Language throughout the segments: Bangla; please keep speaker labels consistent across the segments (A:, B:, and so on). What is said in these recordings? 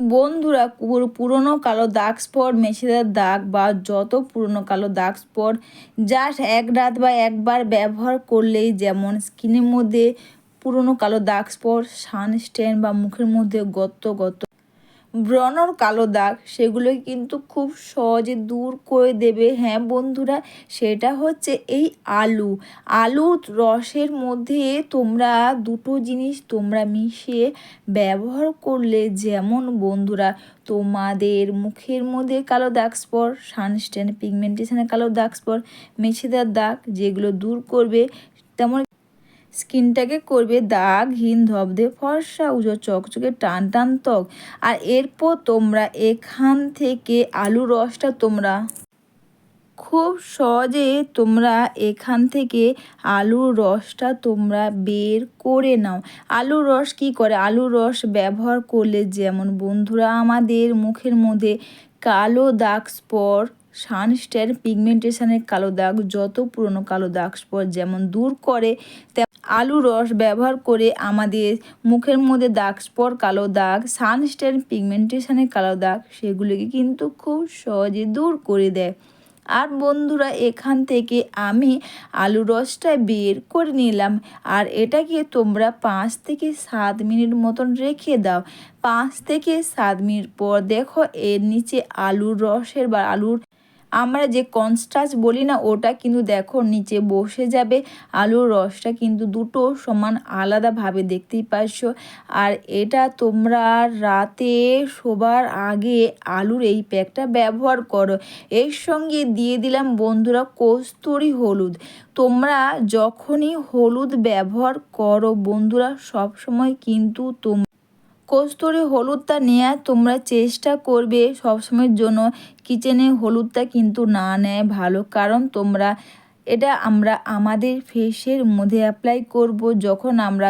A: বন্ধুরা, পুরো- পুরনো কালো দাগ স্পট মেশিদার দাগ বা যত পুরনো কালো দাগ স্পট জাস্ট এক রাত বা একবার ব্যবহার করলেই যেমন স্কিনের মধ্যে পুরনো কালো দাগ স্পট সানস্টেন বা মুখের মধ্যে গত গত ব্রণর কালো দাগ সেগুলো কিন্তু খুব সহজে দূর করে দেবে। হ্যাঁ বন্ধুরা, সেটা হচ্ছে এই আলু। আলুর রসের মধ্যে তোমরা দুটো জিনিস তোমরা মিশিয়ে ব্যবহার করলে যেমন বন্ধুরা, তোমাদের মুখের মধ্যে কালো দাগ স্পট সানস্টেন পিগমেন্টেশনের কালো দাগ স্পট মেছেদার দাগ যেগুলো দূর করবে, তেমন স্কিনটাকে করবে দাগহীন ধবধে, ফর্সা, উজো, চকচকে, টান টান, ত্বক। আর এরপর তোমরা এখান থেকে আলু রসটা তোমরা খুব সহজে তোমরা এখান থেকে আলুর রসটা তোমরা বের করে নাও। আলুর রস কি করে? আলুর রস ব্যবহার করলে যেমন বন্ধুরা আমাদের মুখের মধ্যে কালো দাগ স্পট সানস্টেন পিগমেন্টেশনের কালো দাগ, যত পুরনো কালো দাগ স্পট যেমন দূর করে আলু রস ব্যবহার করে আমাদের মুখের মধ্যে দাগ স্পট কালো দাগ সানস্টেন পিগমেন্টেশনের কালো দাগ, সেগুলিকে কিন্তু খুব সহজে দূর করে দেয়। আর বন্ধুরা, এখান থেকে আমি আলু রসটা বের করে নিলাম। আর এটাকে তোমরা পাঁচ থেকে সাত মিনিট মতন রেখে দাও। পাঁচ থেকে সাত মিনিট পর দেখো, এর নিচে আলুর রসের বা আলুর আমরা যে কনস্টাচ বলি না ওটা কিন্তু দেখো নিচে বসে যাবে, আলুর রসটা কিন্তু দুটো সমান আলাদাভাবে দেখতেই পাচ্ছ আর এটা তোমরা রাতে শোবার আগে আলুর এই প্যাকটা ব্যবহার করো। এর সঙ্গে দিয়ে দিলাম বন্ধুরা কস্তুরি হলুদ। তোমরা যখনই হলুদ ব্যবহার করো বন্ধুরা সব সময় কিন্তু তোমরা কস্তুরি হলুদটা নেওয়ার তোমরা চেষ্টা করবে সবসময়ের জন্য। কিচেনে হলুদটা কিন্তু না নেয় ভালো, কারণ তোমরা, এটা আমরা আমাদের ফেসের মধ্যে অ্যাপ্লাই করব যখন আমরা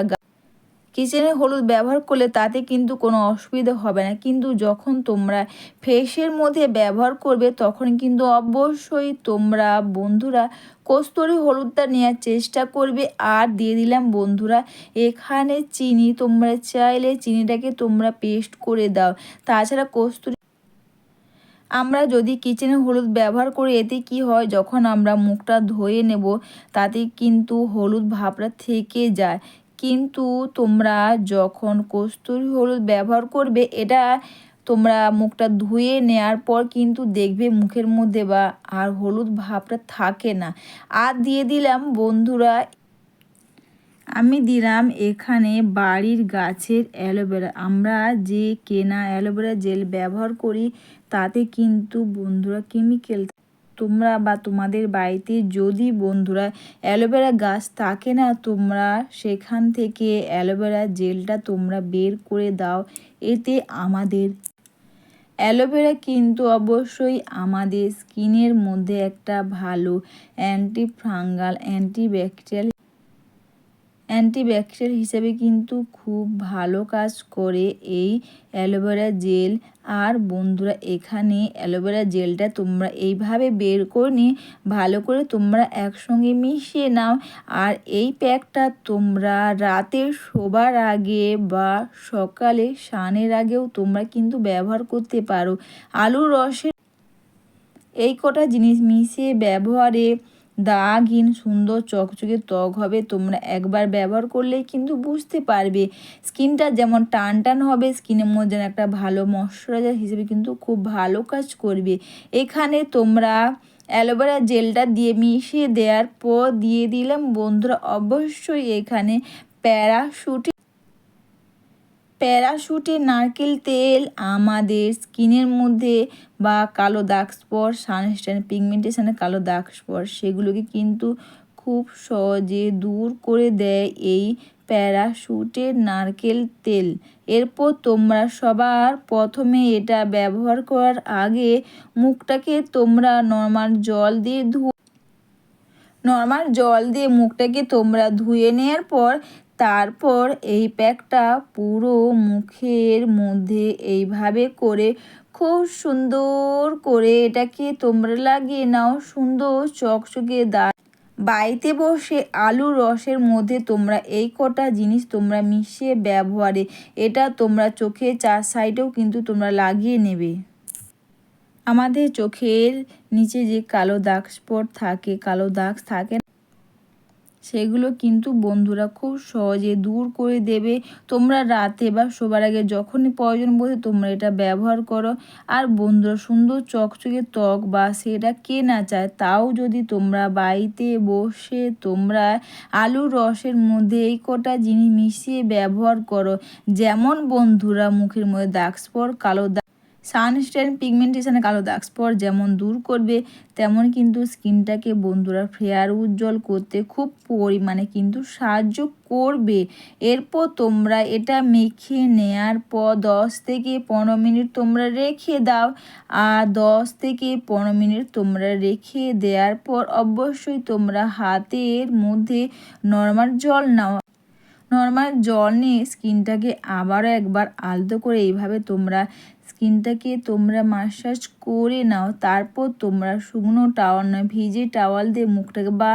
A: কিচেনে হলুদ ব্যবহার করলে তাতে কিন্তু কোনো অসুবিধা হবে না। কিন্তু যখন তোমরা ফেসের মধ্যে ব্যবহার করবে, তখন কিন্তু অবশ্যই তোমরা বন্ধুরা কস্তুরি হলুদটা নেওয়ার চেষ্টা করবে। আর দিয়ে দিলাম বন্ধুরা, এখানে চিনি, তোমরা চাইলে চিনিটাকে তোমরা পেস্ট করে দাও। তাছাড়া কস্তুরি আমরা যদি কিচেনে হলুদ ব্যবহার করি, এতে কি হয়, যখন আমরা মুখটা ধুয়ে নেব, তাতে কিন্তু হলুদ ভাবটা থেকে যায়। কিন্তু তোমরা যখন কস্তুরি হলুদ ব্যবহার করবে, এটা তোমরা মুখটা ধুয়ে নেওয়ার পর কিন্তু দেখবে মুখের মধ্যে বা আর হলুদ ভাবটা থাকে না। আর দিয়ে দিলাম, বন্ধুরা, আমি দিলাম এখানে বাড়ির গাছের অ্যালোভেরা। আমরা যে কেনা অ্যালোভেরা জেল ব্যবহার করি, তাতে কিন্তু বন্ধুরা কেমিক্যাল তোমরা বা তোমাদের বাড়িতে যদি বন্ধুরা অ্যালোভেরা গাছ থাকে না, তোমরা সেখান থেকে অ্যালোভেরা জেলটা তোমরা বের করে দাও। এতে আমাদের অ্যালোভেরা কিন্তু অবশ্যই আমাদের স্কিনের মধ্যে একটা ভালো অ্যান্টি ফাঙ্গাল অ্যান্টিব্যাকটেরিয়াল অ্যান্টিব্যাকটেরিয়াল হিসেবে কিন্তু খুব ভালো কাজ করে এই অ্যালোভেরা জেল। আর বন্ধুরা, এখানে অ্যালোভেরা জেলটা তোমরা এইভাবে বের করে নিয়ে ভালো করে তোমরা একসঙ্গে মিশিয়ে নাও। আর এই প্যাকটা তোমরা রাতে শোবার আগে বা সকালে স্নানের আগেও তোমরা কিন্তু ব্যবহার করতে পারো। আলুর রসের এই কটা জিনিস মিশিয়ে ব্যবহারে দাগহীন, সুন্দর, চকচকে ত্বক হবে। তোমরা একবার ব্যবহার করলেই কিন্তু বুঝতে পারবে। স্কিনটা যেমন টান টান হবে, স্কিনের মধ্যে একটা ভালো ময়শ্চারাইজার হিসেবে কিন্তু খুব ভালো কাজ করবে। এখানে তোমরা অ্যালোভেরা জেলটা দিয়ে মিশিয়ে দেওয়ার পর দিয়ে দিলাম। বন্ধুরা, অবশ্যই এখানে প্যারাশুটি প্যারাশুটে নারকেল তেল, আমাদের স্কিনের মধ্যে বা কালো দাগ স্পট সানস্টেন পিগমেন্টেশনের কালো দাগ স্পট সেগুলোকে কিন্তু খুব সহজে দূর করে দেয় এই প্যারাশুটের নারকেল তেল। এরপর তোমরা সবার প্রথমে এটা ব্যবহার করার আগে মুখটাকে তোমরা নর্মাল জল দিয়ে ধু নর্মাল জল দিয়ে মুখটাকে তোমরা ধুয়ে নেওয়ার পর তারপর এই প্যাকটা পুরো মুখের মধ্যে এইভাবে করে খুব সুন্দর করে এটাকে তোমরা লাগিয়ে নাও, সুন্দর চকচকে দা। বাড়িতে বসে আলু রসের মধ্যে তোমরা এই কটা জিনিস তোমরা মিশিয়ে ব্যবহারে, এটা তোমরা চোখে চার সাইডেও কিন্তু তোমরা লাগিয়ে নেবে। আমাদের চোখের নিচে যে কালো দাগ স্পট থাকে, কালো দাগ থাকে সেগুলো কিন্তু বন্ধুরা খুব সহজে দূর করে দেবে। তোমরা রাতে বা শোবার আগে যখনই প্রয়োজন বোধে তোমরা এটা ব্যবহার করো। আর বন্ধুরা সুন্দর চকচকে ত্বক বা সেটা কে না চায় তাও যদি তোমরা বাড়িতে বসে তোমরা আলুর রসের মধ্যে এই কটা জিনিস মিশিয়ে ব্যবহার করো। যেমন বন্ধুরা মুখের মধ্যে দাগ স্পট, কালো দাগ সানস্টেন পিগমেন্টেশনে কালো দাগ স্পট যেমন দূর করবে, তেমন কিন্তু স্কিনটাকে বন্ধুরা ফেয়ার উজ্জ্বল করতে খুব পরিমাণে কিন্তু সাহায্য করবে। এরপর তোমরা এটা মেখে নেয়ার পর দশ থেকে পনেরো মিনিট তোমরা রেখে দাও। আর দশ থেকে পনেরো মিনিট তোমরা রেখে দেওয়ার পর অবশ্যই তোমরা হাতের মধ্যে নর্মাল জল নাও। নর্মাল জল নিয়ে স্কিনটাকে আবারও একবার আলতো করে এইভাবে তোমরা স্কিনটাকে তোমরা মাসাজ করে নাও। তারপর তোমরা শুকনো টাওয়াল নয়, ভিজে টাওয়াল দিয়ে মুখটাকে বা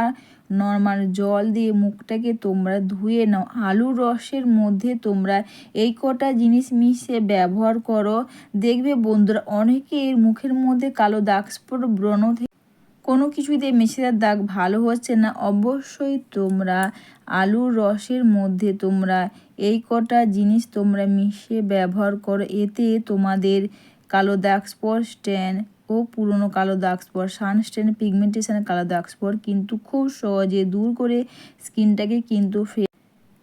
A: নর্মাল জল দিয়ে মুখটাকে তোমরা ধুয়ে নাও। আলুর রসের মধ্যে তোমরা এই কটা জিনিস মিশিয়ে ব্যবহার করো। দেখবে বন্ধুরা অনেকের মুখের মধ্যে কালো দাগ স্পট ব্রণ কোনো কিছুতে মেশিদার দাগ ভালো হচ্ছে না। অবশ্যই তোমরা আলুর রসের মধ্যে তোমরা এই কটা জিনিস তোমরা মিশিয়ে ব্যবহার করো। এতে তোমাদের কালো দাগ স্পট স্ট্যান্ড ও পুরনো কালো দাগ স্পট সানস্ট্যান্ড পিগমেন্টেশনের কালো দাগ স্পট কিন্তু খুব সহজে দূর করে স্কিনটাকে কিন্তু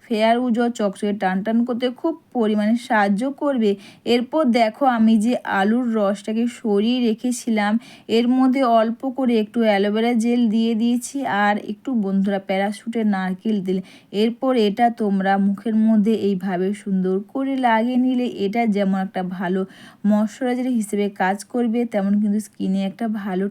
A: ফেয়ার উজ্জ্বল চকচকে টান টান করতে খুব পরিমাণে সাহায্য করবে। এরপর দেখো আমি যে আলুর রসটাকে সরিয়ে রেখেছিলাম, এর মধ্যে অল্প করে একটু অ্যালোভেরা জেল দিয়ে দিয়েছি আর একটু বন্ধুরা প্যারাশুটের নারকেল দিলে। এরপর এটা তোমরা মুখের মধ্যে এইভাবে সুন্দর করে লাগিয়ে নিলে, এটা যেমন একটা ভালো ময়শ্চারাইজার হিসেবে কাজ করবে, তেমন কিন্তু স্কিনে একটা ভালো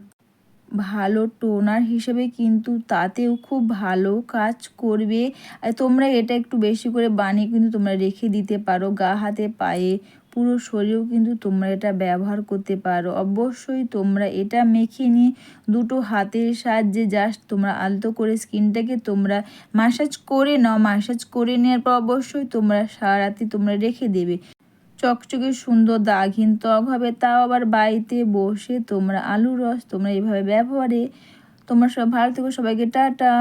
A: ভালো টোনার হিসেবে কিন্তু তাতেও খুব ভালো কাজ করবে। আর তোমরা এটা একটু বেশি করে বানিয়ে কিন্তু তোমরা রেখে দিতে পারো। গা, হাতে, পায়ে, পুরো শরীরেও কিন্তু তোমরা এটা ব্যবহার করতে পারো। অবশ্যই তোমরা এটা মেখে নিয়ে দুটো হাতের সাহায্যে জাস্ট তোমরা আলতো করে স্কিনটাকে তোমরা মাসাজ করে নাও। মাসাজ করে নেওয়ার পর অবশ্যই তোমরা সারা রাতি তোমরা রেখে দেবে। চকচকে সুন্দর দাগহীন ত্বক হবে, তাও আবার বাড়িতে বসে তোমরা আলুর রস তোমরা এইভাবে ব্যবহারে। তোমরা সব ভালো থেকো, সবাইকে টাটা।